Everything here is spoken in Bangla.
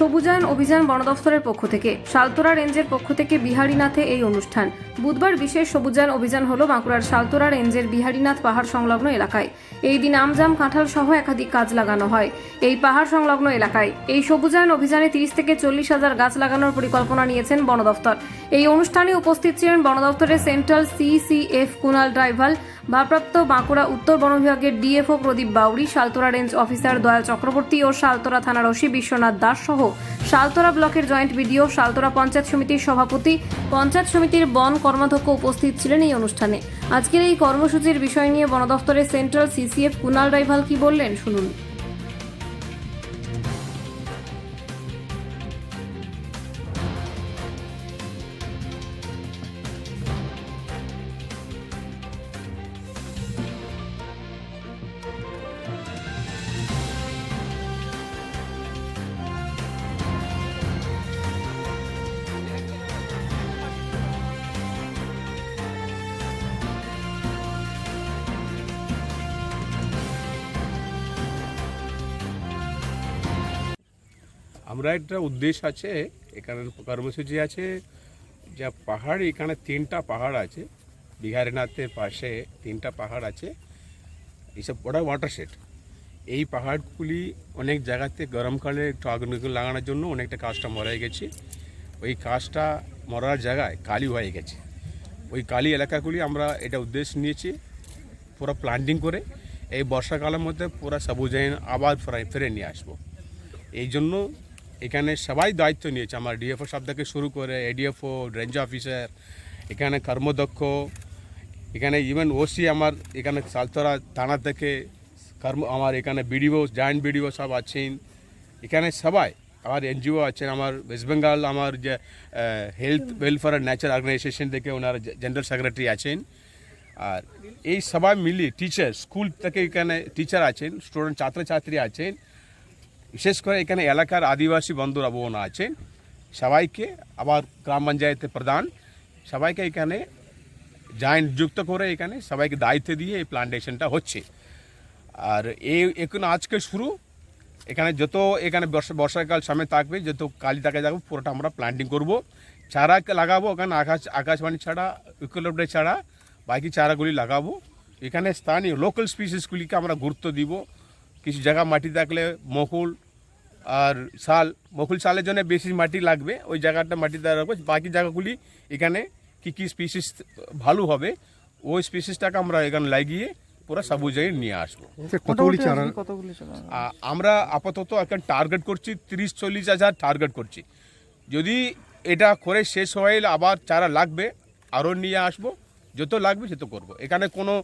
সবুজায়ন অভিযান বন দফতরের পক্ষ থেকে, শালতোরা রেঞ্জের পক্ষ থেকে বিহারীনাথে এই অনুষ্ঠান। বুধবার বিশেষ সবুজায়ন অভিযান হলো বাঁকুড়ার শালতোরা রেঞ্জের বিহারীনাথ পাহাড় সংলগ্ন এলাকায়। এই দিন আমজাম, কাঁঠাল সহ একাধিক কাজ লাগানো হয়। এই পাহাড় সংলগ্ন এলাকায় এই সবুজায়ন অভিযানে তিরিশ থেকে চল্লিশ হাজার গাছ লাগানোর পরিকল্পনা নিয়েছেন বন দফতর। এই অনুষ্ঠানে উপস্থিত ছিলেন বন দফতরের সেন্ট্রাল সিসিএফ কুনাল ড্রাইভাল ভারপ্রাপ্ত বাঁকুড়া উত্তর বন বিভাগের DFO Pradip Bauri Saltora range officer Dayal Chakraborty ও শালতোরা থানার ওসি বিশ্বনাথ দাস সহ শালতোরা ব্লকের জয়েন্ট বিডিও, শালতোরা পঞ্চায়েত সমিতির সভাপতি, পঞ্চায়েত সমিতির বন কর্মাধ্যক্ষ উপস্থিত ছিলেন এই অনুষ্ঠানে। আজকের এই কর্মসূচির বিষয় নিয়ে বন দফতরের সেন্ট্রাল সিসিএফ কুনাল রাইভাল কি বললেন? শুনুন। আমরা একটা উদ্দেশ্য আছে, এখানে কর্মসূচি আছে, যা পাহাড়, এখানে তিনটা পাহাড় আছে, বিহারীনাথের পাশে তিনটা পাহাড় আছে, এইসব ওটা ওয়াটারশেড এই পাহাড়গুলি অনেক জায়গাতে গরমকালে একটু আগুন লাগানোর জন্য অনেকটা কাজটা মরে গেছে। ওই কাজটা মরার জায়গায় কালি হয়ে গেছে। ওই কালি এলাকাগুলি আমরা এটা উদ্দেশ্য নিয়েছি, পুরো প্ল্যান্টিং করে, এই বর্ষাকালের মধ্যে পুরো সবুজায়ন আবার ফিরে নিয়ে আসব। এই জন্য এখানে সবাই দায়িত্ব নিয়েছে। আমার ডিএফও সব থেকে শুরু করে এডিএফও রেঞ্জ অফিসার এখানে কর্মদক্ষ, এখানে ইভেন ওসি আমার এখানে সালতরা থানা থেকে কর্ম, আমার এখানে বিডিও জয়েন্ট বিডিও সব আছেন। এখানে সবাই, আমার এনজিও আছেন, আমার ওয়েস্ট বেঙ্গল আমার যে health welfare and nature organisation থেকে ওনার জেনারেল সেক্রেটারি আছেন। আর এই সবাই মিলিয়ে টিচার স্কুল থেকে এখানে টিচার আছেন স্টুডেন্ট ছাত্রছাত্রী আছেন। বিশেষ করে এখানে এলাকার আদিবাসী বন্ধুরা বোন আছেন সবাইকে আবার গ্রাম পঞ্চায়েতের প্রধান, সবাইকে এখানে জয়েন্ট যুক্ত করে এখানে সবাইকে দায়িত্ব দিয়ে এই প্লান্টেশনটা হচ্ছে। আর এই এখন আজকে শুরু, এখানে যত এখানে বর্ষা, বর্ষাকাল সামনে থাকবে, যত কালি তাকে যাব, পুরোটা আমরা প্ল্যান্টিং করব। চারা লাগাবো ওখানে আকাশ, আকাশবাণী ছাড়া ইকুলেপ্টে ছাড়া, বাকি চারাগুলি লাগাবো। এখানে স্থানীয় লোকাল স্পিসিসগুলিকে আমরা গুরুত্ব দিব। কিছু জায়গা মাটি থাকলে মকুল আর শাল মকুল শালের জন্য বেশি মাটি লাগবে ওই জায়গাটা মাটি দেওয়া রাখব বাকি জায়গাগুলি এখানে কি কি স্পিসিস ভালো হবে ওই স্পিসিসটাকে আমরা এখানে লাগিয়ে পুরো সবুজাই নিয়ে আসব। কতগুলি কতগুলি চারা আ- আমরা আপাতত এখন টার্গেট করছি তিরিশ চল্লিশ হাজার টার্গেট করছি। যদি এটা করে শেষ হয়ে আবার চারা লাগবে আরও নিয়ে আসব যত লাগবে সে তো করব। এখানে কোনো